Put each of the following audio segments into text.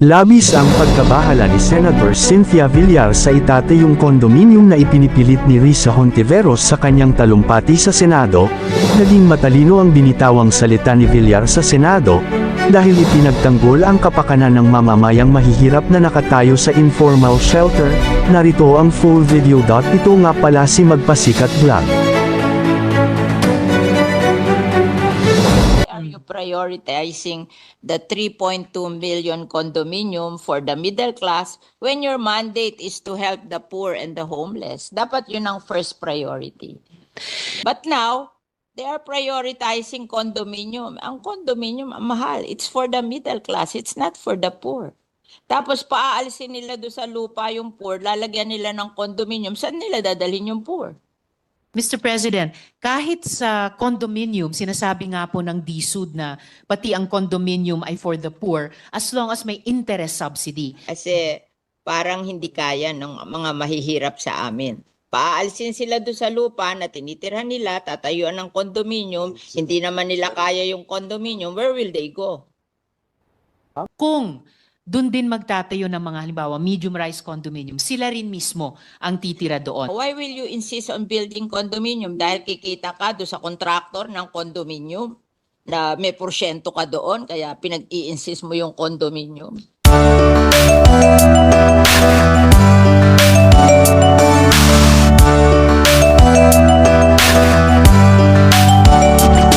Labis ang pagkabahala ni Senator Cynthia Villar sa itate yung kondominium na ipinipilit ni Risa Hontiveros sa kanyang talumpati sa Senado, naging matalino ang binitawang salita ni Villar sa Senado, dahil ipinagtanggol ang kapakanan ng mamamayang mahihirap na nakatayo sa informal shelter, narito ang full video. Ito nga pala si Magpasikat Vlog. Prioritizing the 3.2 million condominium for the middle class when your mandate is to help the poor and the homeless? Dapat yun ang first priority. But now, they are prioritizing condominium. Ang condominium, mahal. It's for the middle class. It's not for the poor. Tapos paaalisin nila do sa lupa yung poor, lalagyan nila ng condominium. Saan nila dadalhin yung poor? Mr. President, kahit sa condominium, sinasabi nga po ng DSUD na pati ang condominium ay for the poor as long as may interest subsidy. Kasi parang hindi kaya ng mga mahihirap sa amin. Paalisin sila doon sa lupa na tinitirhan nila, tatayuan ng condominium, hindi naman nila kaya yung condominium, where will they go? Kung doon din magtatayo ng mga halimbawa medium rise condominium, sila rin mismo ang titira doon. Why will you insist on building condominium? Dahil kikita ka doon sa contractor ng condominium na may porsyento ka doon, kaya pinag-i-insist mo yung condominium.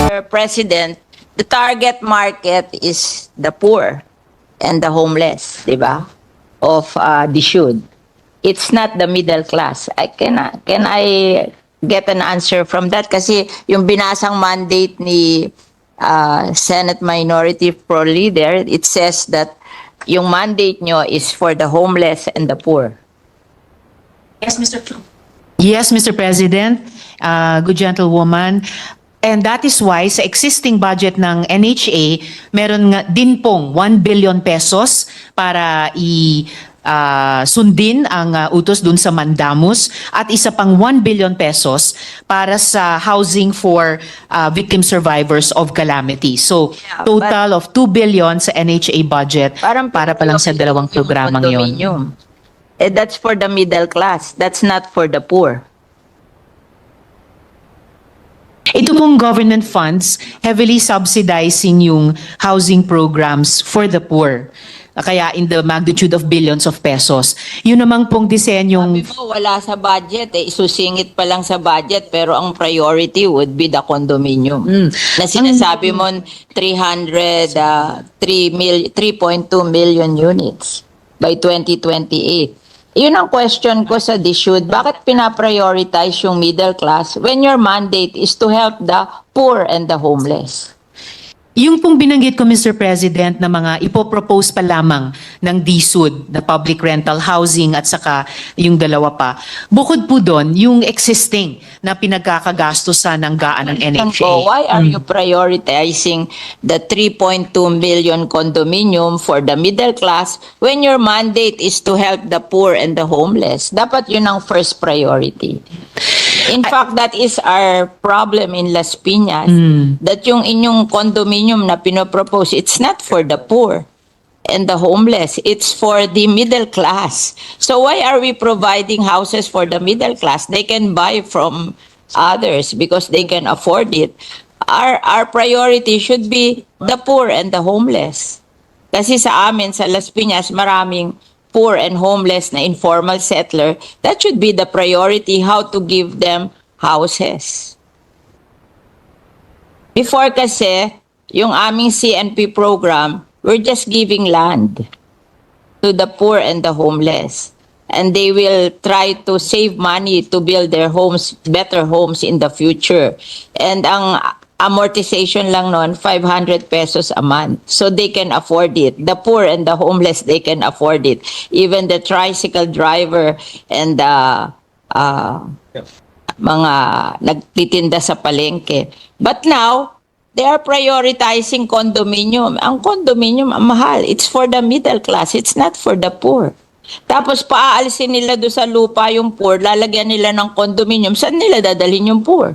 Mr. President, the target market is the poor and the homeless, di ba? Of uh, the should. It's not the middle class. I can can I get an answer from that kasi yung binasang mandate ni uh, Senate Minority Pro Leader, it says that yung mandate nyo is for the homeless and the poor. Yes, Mr. Yes, Mr. President, uh, good gentlewoman. And that is why sa existing budget ng NHA, meron nga din pong 1 billion pesos para i ah, sundin ang ah, utos dun sa Mandamus at isa pang 1 billion pesos para sa housing for ah, victim survivors of calamity. So Yeah, total of 2 billion sa NHA budget Parang para pa lang sa dalawang programang yon. Eh, that's for the middle class. That's not for the poor. Ito pong government funds heavily subsidizing yung housing programs for the poor. Kaya in the magnitude of billions of pesos. Yun namang pong disenyong Sabi mo, wala sa budget. Eh, isusingit pa lang sa budget. Pero ang priority would be the condominium. Mm. Na sinasabi mo, 300, uh, 3 mil, 3.2 million units by 2028. Yun ang question ko sa DSUD. Bakit pinaprioritize yung middle class when your mandate is to help the poor and the homeless? Yung pong binanggit ko, Mr. President, na mga ipopropose pa lamang ng DSUD, na public rental housing at saka yung dalawa pa. Bukod po doon, yung existing na pinagkakagastusan ng gaan ng NHA. why are you prioritizing the 3.2 million condominium for the middle class when your mandate is to help the poor and the homeless? Dapat yun ang first priority. In fact, that is our problem in Las Piñas. That yung inyong condominium na pinopropose, it's not for the poor and the homeless. It's for the middle class. So why are we providing houses for the middle class? They can buy from others because they can afford it. Our our priority should be the poor and the homeless. Kasi sa amin sa Las Piñas maraming poor and homeless na informal settler. That should be the priority how to give them houses. Before kasi, yung aming CNP program, we're just giving land to the poor and the homeless. And they will try to save money to build their homes, better homes in the future. And ang amortization lang noon, 500 pesos a month. So they can afford it. The poor and the homeless, they can afford it. Even the tricycle driver and the uh, mga nagtitinda sa palengke. But now, they are prioritizing condominium. Ang condominium, ang mahal. It's for the middle class. It's not for the poor. Tapos paaalisin nila do sa lupa yung poor, lalagyan nila ng condominium. Saan nila dadalhin yung poor?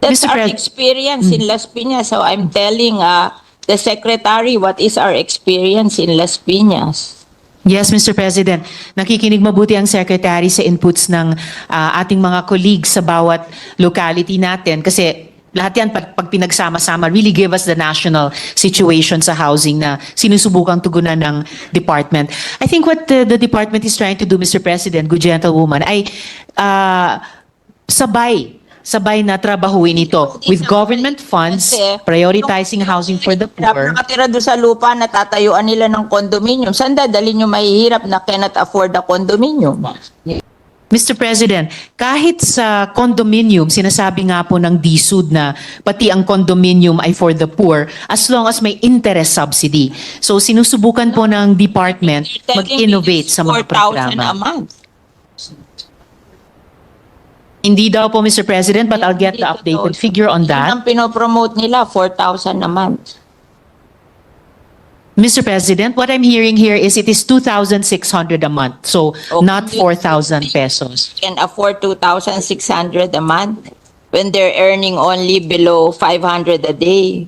That's Mr. our Pres- experience in Las Piñas. So I'm telling uh, the Secretary what is our experience in Las Piñas. Yes, Mr. President. Nakikinig mabuti ang Secretary sa inputs ng ah, ating mga colleagues sa bawat locality natin kasi lahat yan pag, pag pinagsama-sama really give us the national situation sa housing na sinusubukang tugunan ng department. I think what the, the department is trying to do, Mr. President, good gentlewoman, ay ah, sabay sabay na trabahuin ito with government funds, prioritizing housing for the poor. nakatira doon sa lupa na tatayuan nila ng condominium. Saan dadalhin yung mahihirap na cannot afford the condominium? Mr. President, kahit sa condominium, sinasabi nga po ng DSUD na pati ang condominium ay for the poor as long as may interest subsidy. So sinusubukan po ng department mag-innovate sa mga 4,000 a programa. month. Hindi daw po, Mr. President, but I'll get the updated figure on that. ang pinopromote nila, 4,000 a month. Mr. President, what I'm hearing here is it is 2,600 a month, so Okay. not 4,000 pesos. Can afford 2,600 a month when they're earning only below 500 a day.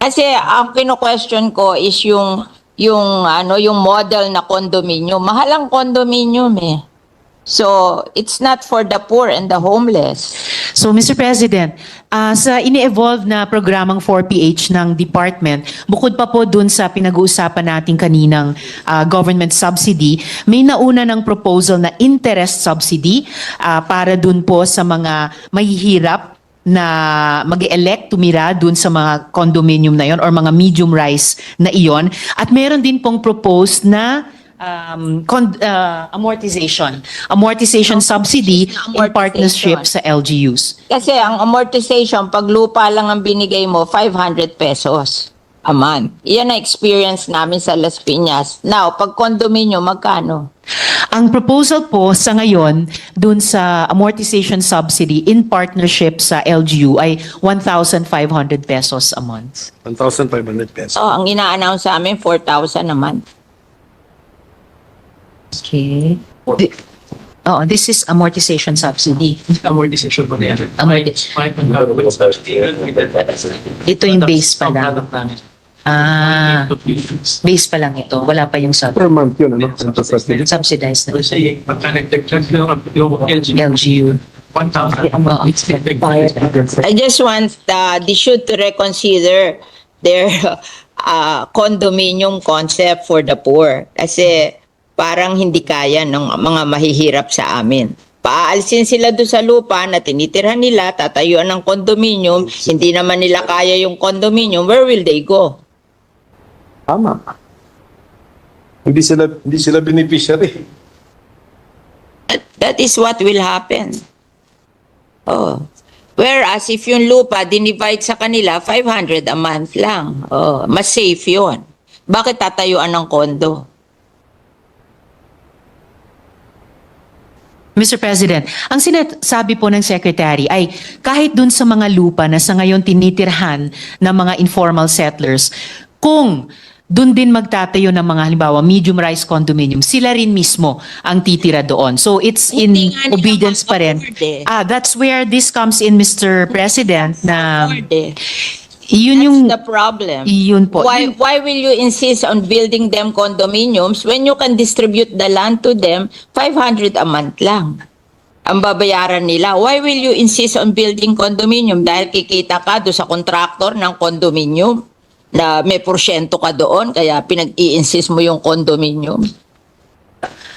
Kasi ang kino-question ko is yung yung ano yung model na condominium. Mahal ang condominium eh. So, it's not for the poor and the homeless. So, Mr. President, ah, sa ini-evolve na programang 4PH ng department, bukod pa po dun sa pinag-uusapan natin kaninang ah, government subsidy, may nauna ng proposal na interest subsidy ah, para dun po sa mga mahihirap na mag-elect tumira dun sa mga condominium na yon or mga medium rise na iyon. At meron din pong proposed na um, con- ah, amortization. Amortization subsidy in Amortization. partnership sa LGUs. Kasi ang amortization, pag lupa lang ang binigay mo, 500 pesos a month. Iyan ang experience namin sa Las Piñas. Now, pag condominium, magkano? Ang proposal po sa ngayon dun sa amortization subsidy in partnership sa LGU ay 1,500 pesos a month. 1,500 pesos. Oh, ang ina-announce sa amin, 4,000 a month. Okay. Oh, this is amortization subsidy. amortization po na yan. Amorti- Ito yung base pa lang. Ah, base pa lang ito. Wala pa yung sub Per month yun, ano? Subsidy. subsidized na. Kasi pagka nag-charge lang ang yung LG, LGU. 1,000. Oo. It's. I just want uh, they should to reconsider their uh, condominium concept for the poor. Kasi parang hindi kaya ng mga mahihirap sa amin. Paalisin sila doon sa lupa na tinitirhan nila, tatayuan ng condominium, hindi naman nila kaya yung condominium, where will they go? Tama. Hindi sila hindi sila beneficiary. That, that is what will happen. Oh. Whereas if yung lupa dinivide sa kanila 500 a month lang. Oh, mas safe 'yon. Bakit tatayuan ng kondo? Mr. President, ang sinasabi po ng Secretary ay kahit dun sa mga lupa na sa ngayon tinitirhan ng mga informal settlers, kung dun din magtatayo ng mga halimbawa medium rise condominium, sila rin mismo ang titira doon. So it's in obedience pa rin. eh. Ah, that's where this comes in, Mr. President, na eh. Yun That's yung the problem. yun po. Why why will you insist on building them condominiums when you can distribute the land to them 500 a month lang? Ang babayaran nila. Why will you insist on building condominium? Dahil kikita ka do sa contractor ng condominium na may porsyento ka doon kaya pinag-i-insist mo yung condominium.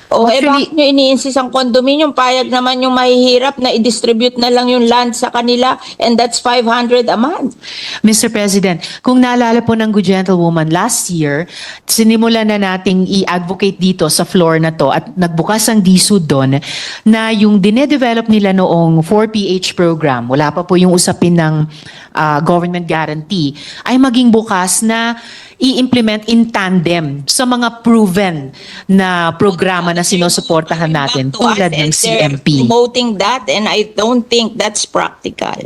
O eh Actually- bakit nyo ini-insist ang condominium? Payag naman yung mahihirap na i-distribute na lang yung land sa kanila and that's 500 a month. Mr. President, kung naalala po ng good gentlewoman last year, sinimula na nating i-advocate dito sa floor na to at nagbukas ang DSUD doon na yung dinedevelop nila noong 4PH program, wala pa po yung usapin ng ah, government guarantee, ay maging bukas na i-implement in tandem sa mga proven na programa na sinusuportahan natin tulad ng CMP. Promoting that and I don't think that's practical.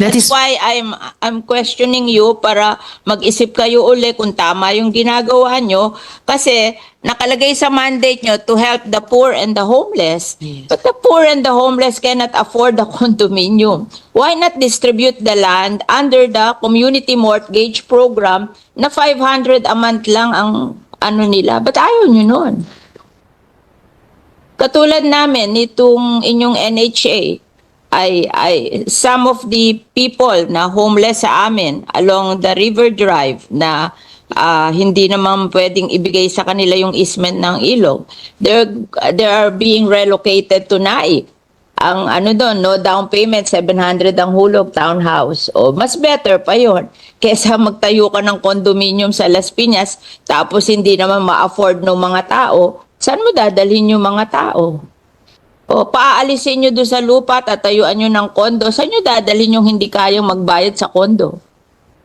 That That's is why I'm I'm questioning you para mag-isip kayo uli kung tama yung ginagawa nyo kasi nakalagay sa mandate nyo to help the poor and the homeless. Yes. But the poor and the homeless cannot afford the condominium. Why not distribute the land under the community mortgage program na 500 a month lang ang ano nila? But ayaw nyo nun. Katulad namin nitong inyong NHA ay ay some of the people na homeless sa amin along the River Drive na ah, hindi naman pwedeng ibigay sa kanila yung easement ng ilog. They they are being relocated to Naik. Ang ano doon, no down payment, 700 ang hulog, townhouse. O, mas better pa yon Kesa magtayo ka ng condominium sa Las Piñas, tapos hindi naman ma-afford ng mga tao, saan mo dadalhin yung mga tao? O, paaalisin nyo doon sa lupa at tatayuan nyo ng kondo, saan nyo dadalhin yung hindi kayang magbayad sa kondo?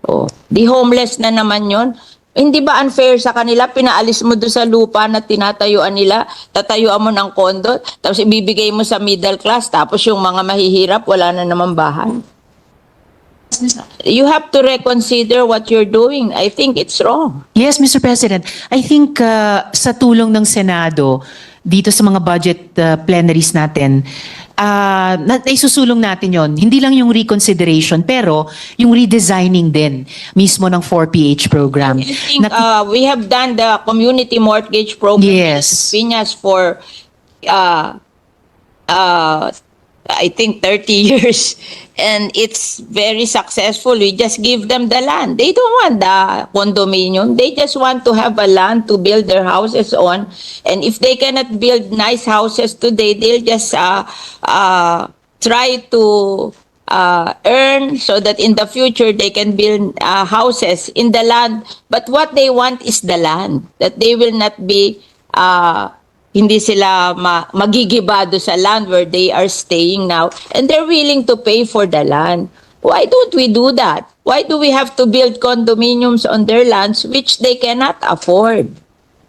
O, di homeless na naman yon. Hindi ba unfair sa kanila? Pinaalis mo doon sa lupa na tinatayuan nila, tatayuan mo ng kondo, tapos ibibigay mo sa middle class, tapos yung mga mahihirap, wala na naman bahay. You have to reconsider what you're doing. I think it's wrong. Yes, Mr. President. I think uh, sa tulong ng Senado dito sa mga budget uh, plenaries natin, uh, na, naisusulong natin yon. Hindi lang yung reconsideration, pero yung redesigning din mismo ng 4PH program. I think uh, we have done the community mortgage program Yes. in Piñas for uh, uh, I think 30 years and it's very successful. We just give them the land. They don't want the condominium. They just want to have a land to build their houses on. And if they cannot build nice houses today, they'll just uh, uh, try to uh, earn so that in the future they can build uh, houses in the land. But what they want is the land, that they will not be, uh, hindi sila ma- magigibado sa land where they are staying now. And they're willing to pay for the land. Why don't we do that? Why do we have to build condominiums on their lands which they cannot afford?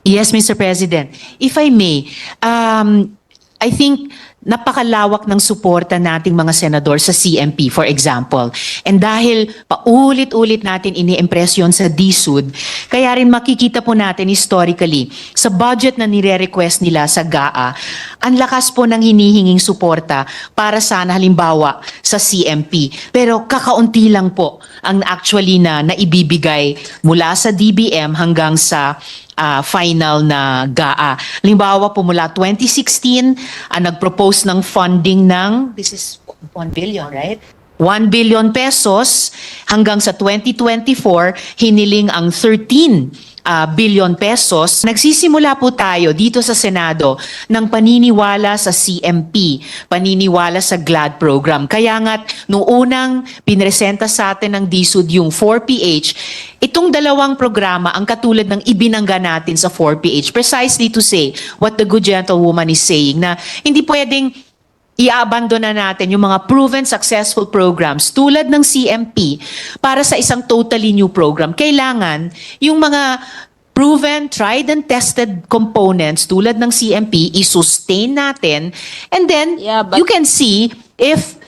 Yes, Mr. President. If I may, um, I think napakalawak ng suporta nating mga senador sa CMP, for example. And dahil paulit-ulit natin ini-impress sa DSUD, kaya rin makikita po natin historically, sa budget na nire-request nila sa GAA, ang lakas po ng hinihinging suporta para sana halimbawa sa CMP. Pero kakaunti lang po ang actually na naibibigay mula sa DBM hanggang sa ah, final na GAA. Halimbawa po mula 2016, ah, nag-propose ng funding ng, this is 1 billion, right? 1 billion pesos hanggang sa 2024, hiniling ang 13 ah, billion pesos. Nagsisimula po tayo dito sa Senado ng paniniwala sa CMP, paniniwala sa GLAD program. Kaya nga, nung unang pinresenta sa atin ng DSUD yung 4PH, itong dalawang programa ang katulad ng ibinangga natin sa 4PH precisely to say what the good gentlewoman is saying na hindi pwedeng i-abandona natin yung mga proven successful programs tulad ng CMP para sa isang totally new program. Kailangan yung mga proven, tried and tested components tulad ng CMP, i-sustain natin and then Yeah, but- you can see if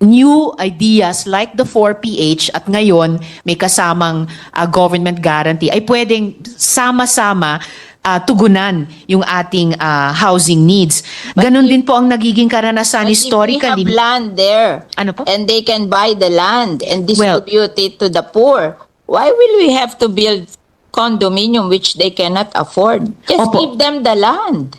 new ideas like the 4PH at ngayon may kasamang uh, government guarantee ay pwedeng sama-sama uh, tugunan yung ating uh, housing needs. Ganon din po ang nagiging karanasan But if historically. we have land there, Ano po? and they can buy the land and Well- distribute it to the poor, why will we have to build condominium which they cannot afford? Just Opo. give them the land.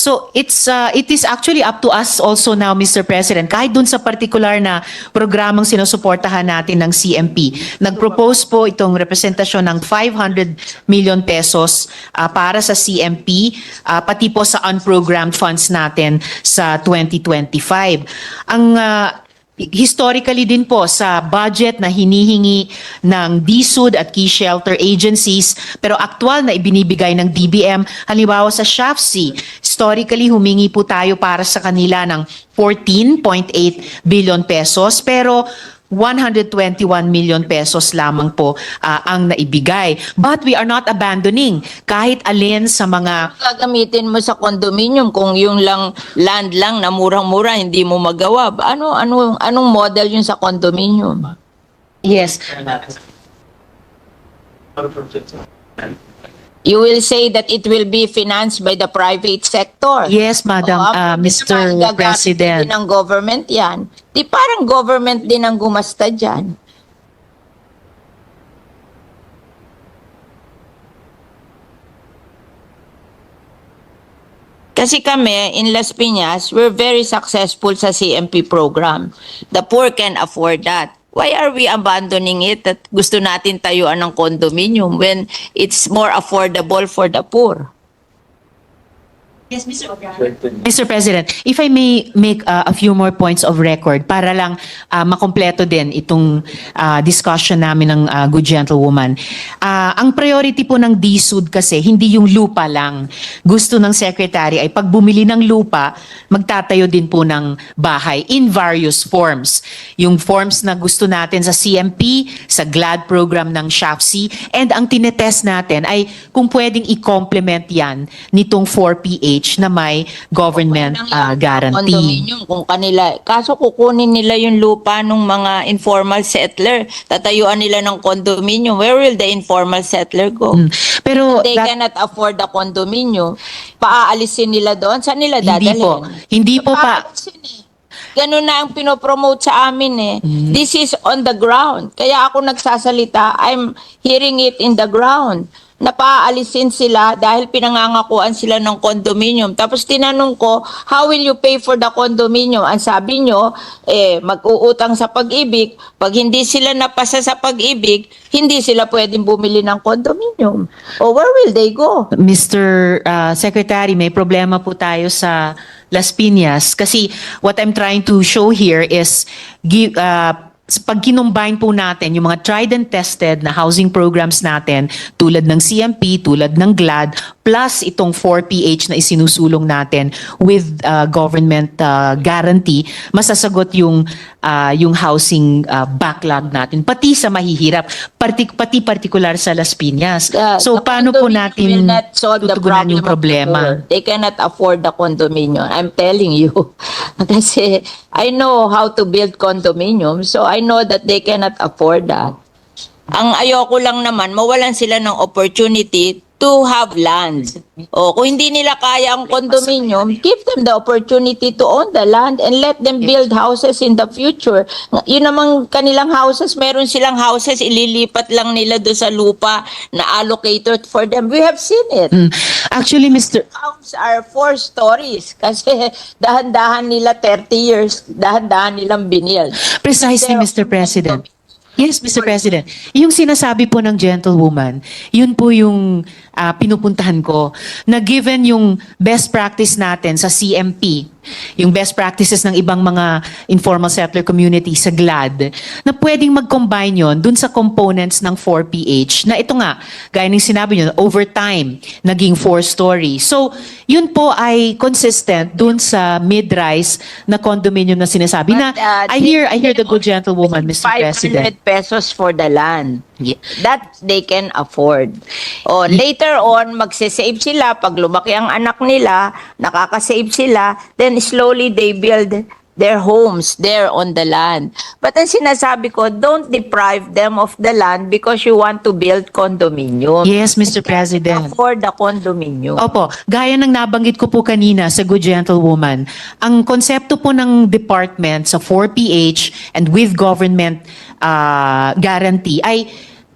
So it's uh, it is actually up to us also now Mr. President kahit dun sa particular na programang sinusuportahan natin ng CMP. Nag-propose po itong representasyon ng 500 million pesos uh, para sa CMP uh, pati po sa unprogrammed funds natin sa 2025. Ang uh, historically din po sa budget na hinihingi ng DSUD at key shelter agencies pero aktual na ibinibigay ng DBM halimbawa sa SHAFC historically humingi po tayo para sa kanila ng 14.8 billion pesos. Pero 121 million pesos lamang po ah, ang naibigay. But we are not abandoning kahit alin sa mga gagamitin mo sa condominium kung yung lang land lang na murang-mura hindi mo magawa? Ano ano anong model yun sa condominium? Yes, You will say that it will be financed by the private sector. yes Madam ah, hindi Mr. gagamit President. Din ng government yan. Di parang government din ang gumasta dyan. Kasi kami, in Las Piñas, we're very successful sa CMP program. The poor can afford that. Why are we abandoning it that gusto natin tayuan ng condominium when it's more affordable for the poor? Mr. President, if I may make uh, a few more points of record para lang uh, makompleto din itong uh, discussion namin ng uh, good gentlewoman. Uh, ang priority po ng DSUD kasi hindi yung lupa lang. Gusto ng secretary ay pag bumili ng lupa, magtatayo din po ng bahay in various forms. Yung forms na gusto natin sa CMP, sa GLAD program ng SHAFC, and ang tinetest natin ay kung pwedeng i-complement yan nitong 4PH na may government uh, guarantee. Condominium kung kanila. Kaso kukunin nila yung lupa ng mga informal settler. Tatayuan nila ng condominium. Where will the informal settler go? Mm. Pero They that- cannot afford the condominium. Paaalisin nila doon. Saan nila hindi dadalhin? po. Hindi po pa. Eh. Ganun na ang pinopromote sa amin eh. Mm-hmm. This is on the ground. Kaya ako nagsasalita, I'm hearing it in the ground. Napaalisin sila dahil pinangangakuan sila ng condominium. Tapos tinanong ko, how will you pay for the condominium? Ang sabi nyo, eh, mag-uutang sa pag-ibig. Pag hindi sila napasa sa pag-ibig, hindi sila pwedeng bumili ng condominium. O where will they go? Mr. uh, Secretary, may problema po tayo sa Las Piñas kasi what I'm trying to show here is give, uh, pag kinumbine po natin yung mga tried and tested na housing programs natin tulad ng CMP, tulad ng GLAD, plus itong 4PH na isinusulong natin with uh, government uh, guarantee, masasagot yung uh, yung housing uh, backlog natin pati sa mahihirap, pati, pati particular sa Las Piñas. The- so paano po natin tutugunan yung problema? They cannot afford the condominium. I'm telling you. Kasi I know how to build condominium, so I know that they cannot afford that. Ang ayoko lang naman, mawalan sila ng opportunity to have land. O kung hindi nila kaya ang condominium, give them the opportunity to own the land and let them build houses in the future. Yun namang kanilang houses, meron silang houses, ililipat lang nila do sa lupa na allocated for them. We have seen it. Mm. Actually, Mr. Homes are four stories kasi dahan-dahan nila 30 years, dahan-dahan nilang binild. Precisely, Mr. President. Yes, Mr. President. Yung sinasabi po ng gentlewoman, yun po yung ah, pinupuntahan ko, na given yung best practice natin sa CMP, yung best practices ng ibang mga informal settler community sa GLAD, na pwedeng mag-combine yon dun sa components ng 4PH, na ito nga, gaya ng sinabi nyo, over time, naging four-story. So, yun po ay consistent dun sa mid-rise na condominium na sinasabi na, But, uh, I hear, I hear the good gentlewoman, Mr. 500 President. pesos for the land. That they can afford. O later on, magsisave sila. Pag lumaki ang anak nila, nakakasave sila, then slowly they build their homes there on the land. But ang sinasabi ko, don't deprive them of the land because you want to build condominium. Yes, Mr. President. Afford the condominium. Opo, gaya ng nabanggit ko po kanina sa Good Gentlewoman, ang konsepto po ng department sa 4PH and with government uh, guarantee ay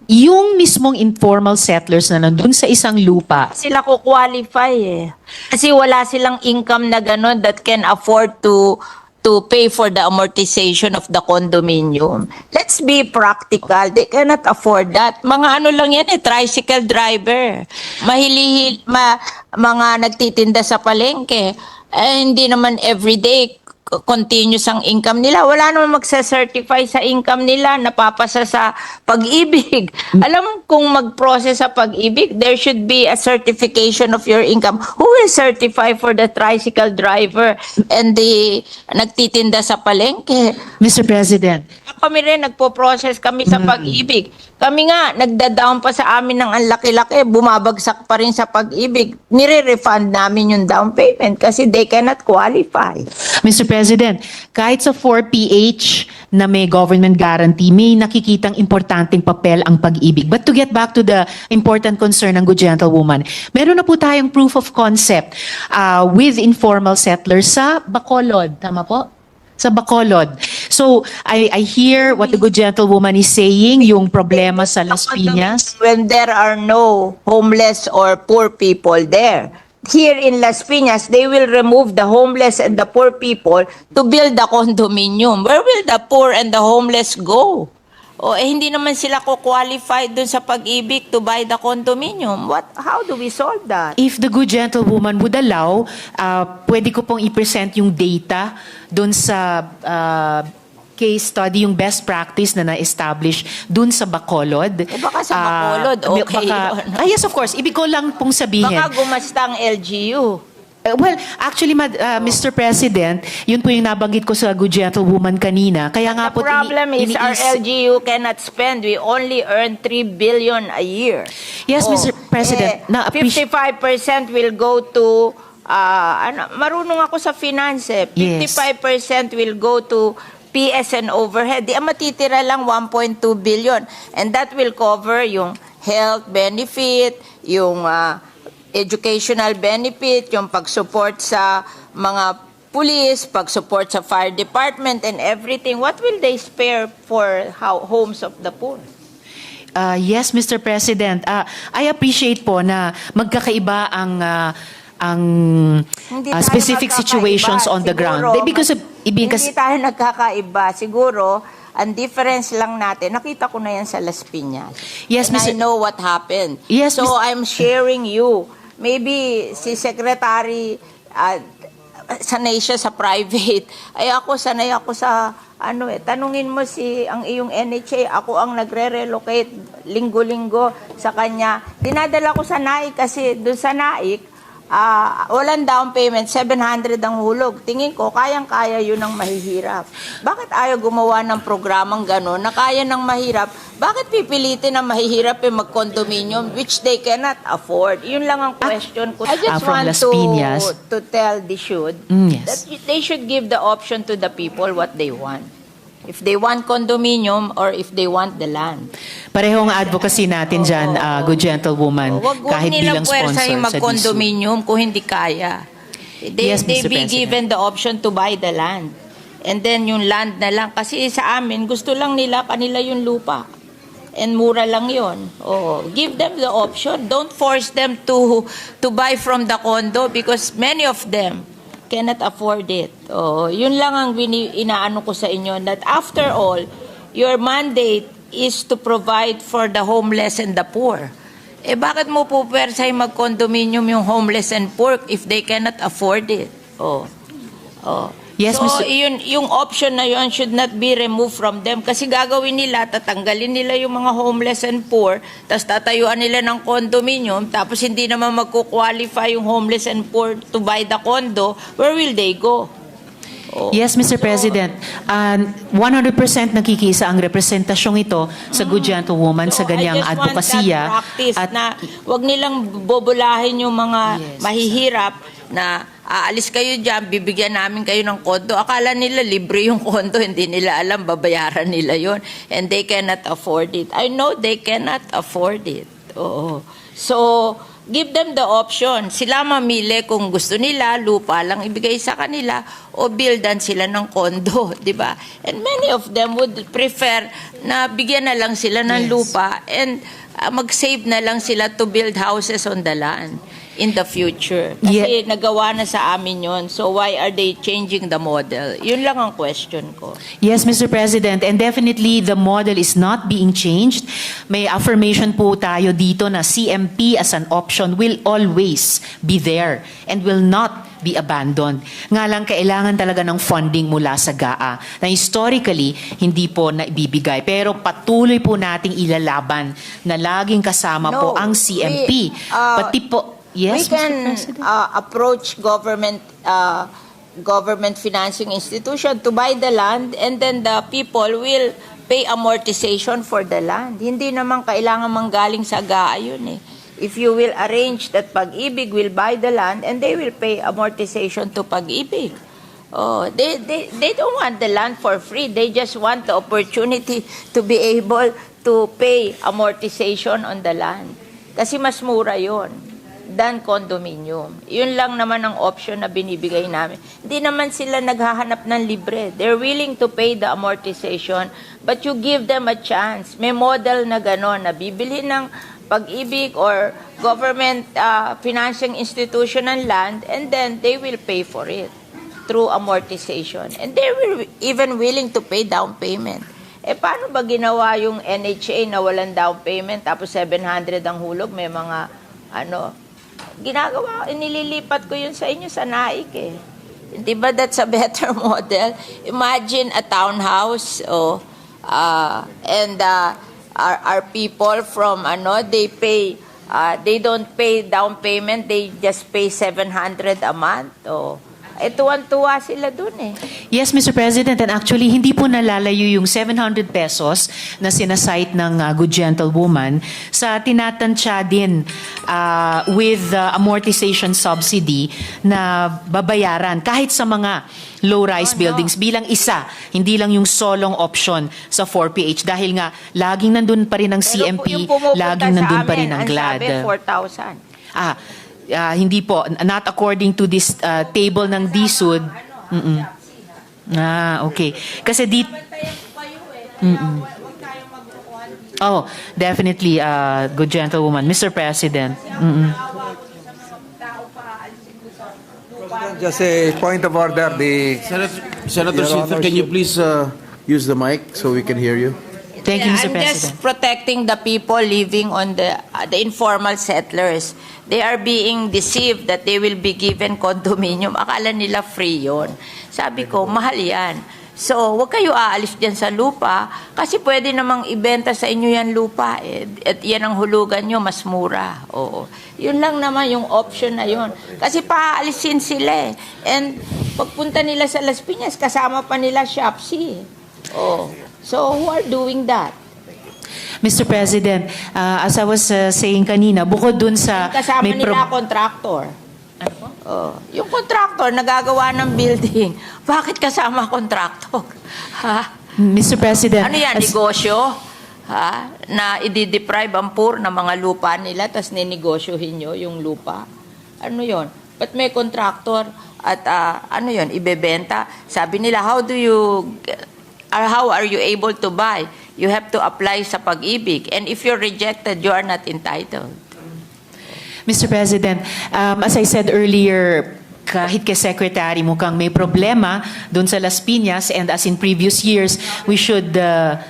yung mismong informal settlers na nandun sa isang lupa, sila ko qualify eh. Kasi wala silang income na gano'n that can afford to to pay for the amortization of the condominium. Let's be practical. They cannot afford that. Mga ano lang yan eh, tricycle driver. Mahilihil, ma, mga nagtitinda sa palengke. Eh, hindi naman everyday continuous ang income nila. Wala naman magsa-certify sa income nila, napapasa sa pag-ibig. Alam kung mag-process sa pag-ibig, there should be a certification of your income. Who will certify for the tricycle driver and the nagtitinda sa palengke? Mr. President, Kami rin, nagpo-process kami sa pag-ibig. Kami nga, nagda-down pa sa amin ng ang laki-laki, bumabagsak pa rin sa pag-ibig. Nire-refund namin yung down payment kasi they cannot qualify. Mr. President, kahit sa 4PH na may government guarantee, may nakikitang importanteng papel ang pag-ibig. But to get back to the important concern ng good gentlewoman, meron na po tayong proof of concept uh, with informal settlers sa Bacolod. Tama po? Sa Bacolod. So, I, I hear what the good gentlewoman is saying, yung problema sa Las Piñas. When there are no homeless or poor people there. Here in Las Piñas, they will remove the homeless and the poor people to build the condominium. Where will the poor and the homeless go? O eh, hindi naman sila ko qualified dun sa pag-ibig to buy the condominium. What how do we solve that? If the good gentlewoman would allow, uh, pwede ko pong i-present yung data doon sa uh, case study, yung best practice na na-establish doon sa Bacolod. Eh, baka sa Ah, Bacolod, okay yun. ah, yes, of course. Ibig ko lang pong sabihin. Baka gumasta ang LGU. Uh, Well, actually, Mad- uh, Mr. President, yun po yung nabanggit ko sa good gentlewoman kanina. Kaya nga The po, problem ini- is our LGU cannot spend. We only earn 3 billion a year. Yes, Mr. President, Eh, na-appreci- 55% will go to ah, ano, marunong ako sa finance. eh. Yes. 55% will go to PS and overhead. Di ang matitira lang 1.2 billion. And that will cover yung health benefit, yung ah, educational benefit, yung pag-support sa mga police, pag-support sa fire department and everything. What will they spare for how, homes of the poor? Uh, yes, Mr. President. Uh, I appreciate po na magkakaiba ang uh, ang uh, specific situations on the ground. Siguro, Because of, ibig Hindi kasi, tayo nagkakaiba. Siguro, ang difference lang natin, nakita ko na yan sa Las Piñas. Yes, And I Mr. know what happened. Yes, so, Mr. I'm sharing you. Maybe si Secretary, uh, sanay siya sa private. Ay ako, sanay ako sa, ano eh, tanungin mo si, ang iyong NHA, ako ang nagre-relocate linggo-linggo sa kanya. Dinadala ko sa NAIC kasi doon sa NAIC, Ah, walang down payment, 700 ang hulog. Tingin ko, kayang-kaya yun ang mahihirap. Bakit ayaw gumawa ng programang gano'n na kaya ng mahirap? Bakit pipilitin ang mahihirap yung mag-condominium which they cannot afford? Yun lang ang question ko. I Ah, just from want Las to, Piñas. to tell the should Mm, yes. that they should give the option to the people what they want. If they want condominium or if they want the land. parehong advocacy natin dyan, uh, good gentlewoman, Wag, wag kahit bilang sponsor sa DSU. mag-condominium kung hindi kaya. They, Yes, they Mr. be President. given the option to buy the land. And then yung land na lang. Kasi sa amin, gusto lang nila, kanila yung lupa. And mura lang yon. Oh, give them the option. Don't force them to to buy from the condo because many of them cannot afford it. Oh, yun lang ang inaano ko sa inyo that after all, your mandate is to provide for the homeless and the poor. Eh bakit mo po pwersa yung mag-condominium yung homeless and poor if they cannot afford it? Oh. Oh. Yes, so, Mr. yun, yung option na yun should not be removed from them kasi gagawin nila, tatanggalin nila yung mga homeless and poor, tapos tatayuan nila ng condominium, tapos hindi naman magkukwalify yung homeless and poor to buy the condo, where will they go? Oh. Yes, Mr. President. Um, 100% nakikisa ang representasyong ito sa good gentlewoman sa So, ganyang I just advokasya. At na wag nilang bobolahin yung mga Yes. mahihirap na aalis kayo dyan, bibigyan namin kayo ng kondo. Akala nila libre yung kondo, hindi nila alam, babayaran nila yon And they cannot afford it. I know they cannot afford it. Oo. So, give them the option. Sila mamili kung gusto nila, lupa lang ibigay sa kanila o buildan sila ng kondo, di ba? And many of them would prefer na bigyan na lang sila ng Yes. lupa and uh, mag-save na lang sila to build houses on the land in the future. Kasi nagawa na sa amin yon. So why are they changing the model? Yun lang ang question ko. Yes, Mr. President, and definitely the model is not being changed. May affirmation po tayo dito na CMP as an option will always be there and will not be abandoned. Nga lang kailangan talaga ng funding mula sa GAA na historically hindi po naibibigay. Pero patuloy po nating ilalaban na laging kasama po ang CMP. we, uh, Pati po, yes, we can uh, approach government uh, government financing institution to buy the land and then the people will pay amortization for the land. Hindi naman kailangan manggaling sa GAA yun eh. If you will arrange that Pag-ibig will buy the land and they will pay amortization to Pag-ibig. Oh, they, they, they don't want the land for free. They just want the opportunity to be able to pay amortization on the land. Kasi mas mura yon than condominium. Yun lang naman ang option na binibigay namin. Hindi naman sila naghahanap ng libre. They're willing to pay the amortization, but you give them a chance. May model na gano'n, na bibili ng pag-ibig or government uh, financing institution ng land, and then they will pay for it through amortization. And they were even willing to pay down payment. Eh, paano ba ginawa yung NHA na walang down payment, tapos 700 ang hulog, may mga, ano, ginagawa, inililipat ko yun sa inyo sa naik eh. Di ba that's a better model? Imagine a townhouse, oh, uh, and uh, our, our people from, ano, they pay, uh, they don't pay down payment, they just pay 700 a month, oh. Eh, tuwan-tuwa sila dun eh. Yes, Mr. President, and actually hindi po nalalayo yung 700 pesos na sinasite ng uh, Good Gentlewoman sa tinatansya din uh, with uh, amortization subsidy na babayaran kahit sa mga low-rise Oh, no. buildings bilang isa, hindi lang yung solong option sa 4PH dahil nga laging nandun pa rin ang Pero CMP, laging nandun pa amin, rin ang ang GLAD. sabi, 4,000. Ah, ah, hindi po. Not according to this ah, table ng DSUD. Mm-mm. Ah, okay. Kasi di... Mm-mm. Oh, definitely, uh, good gentlewoman. Mr. President. Mm-mm. Just a point of order, the, Senator, Senator Honor, can you please uh, use the mic so we can hear you? Thank you, Mr. I'm just President. protecting the people living on the uh, the informal settlers. They are being deceived that they will be given condominium. Akala nila free yon. Sabi ko, mahal yan. So, huwag kayo aalis dyan sa lupa kasi pwede namang ibenta sa inyo yan lupa. Eh. At yan ang hulugan nyo, mas mura. Oo. Yun lang naman yung option na yun. Kasi paaalisin sila eh. And pagpunta nila sa Las Piñas, kasama pa nila Shopsy. Oh. So, who are doing that? Mr. President, uh, as I was uh, saying kanina, bukod dun sa... Kasama may nila contractor. Oh, yung contractor nagagawa ng building, bakit kasama contractor? Ha? Mr. President... Ano yan, as- negosyo? Ha? Na i-deprive ang poor ng mga lupa nila, tapos ninegosyohin nyo yung lupa? Ano yon? Ba't may contractor at ah, ano yon ibebenta? Sabi nila, how do you, or how are you able to buy? You have to apply sa pag-ibig. And if you're rejected, you are not entitled. Mr. President, um, as I said earlier, kahit kay Secretary mukhang may problema doon sa Las Piñas and as in previous years, we should uh,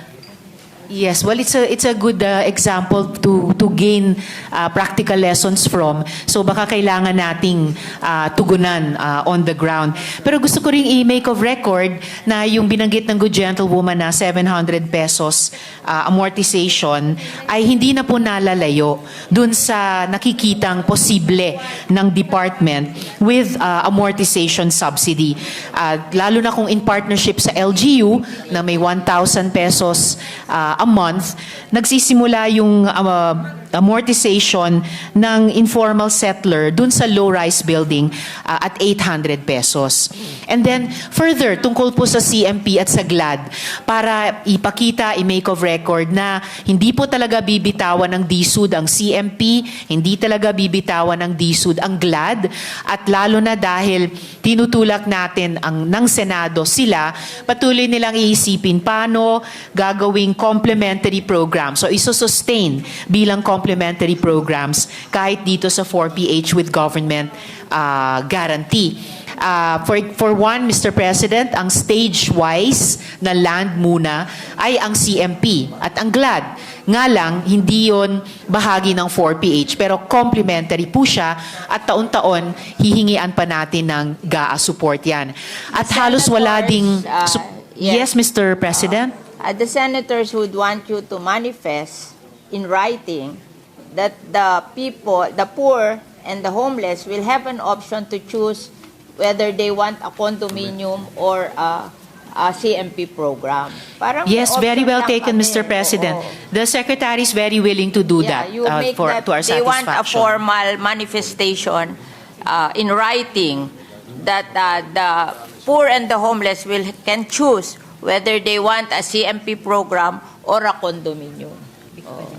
Yes, well, it's a it's a good uh, example to to gain uh, practical lessons from. So baka kailangan nating uh, tugunan uh, on the ground. Pero gusto ko ring i-make of record na yung binanggit ng good gentlewoman na 700 pesos uh, amortization ay hindi na po nalalayo dun sa nakikitang posible ng department with uh, amortization subsidy. Uh, lalo na kung in partnership sa LGU na may 1,000 pesos uh, a month, nagsisimula yung uh, amortization ng informal settler dun sa low-rise building uh, at 800 pesos. And then further, tungkol po sa CMP at sa GLAD, para ipakita, i-make of record na hindi po talaga bibitawan ng DSUD ang CMP, hindi talaga bibitawan ng DSUD ang GLAD, at lalo na dahil tinutulak natin ang ng Senado sila, patuloy nilang iisipin paano gagawing complementary program. So isosustain bilang complementary programs kahit dito sa 4PH with government uh, guarantee. ah, for, for one, Mr. President, ang stage-wise na land muna ay ang CMP at ang GLAD. Nga lang, hindi yon bahagi ng 4PH, pero complementary po siya at taon-taon hihingian pa natin ng GAA support yan. At halos wala Senators, ding... sup- yes. yes, Mr. President? Uh, the senators would want you to manifest in writing that the people, the poor and the homeless will have an option to choose whether they want a condominium or a, a CMP program. Parang may Yes, very option well lang taken, kami. Mr. President. Oo. The Secretary is very willing to do Yeah, that you uh, make for, that, to our they want a satisfaction. formal manifestation uh, in writing that uh, the poor and the homeless will can choose whether they want a CMP program or a condominium. Oh, okay.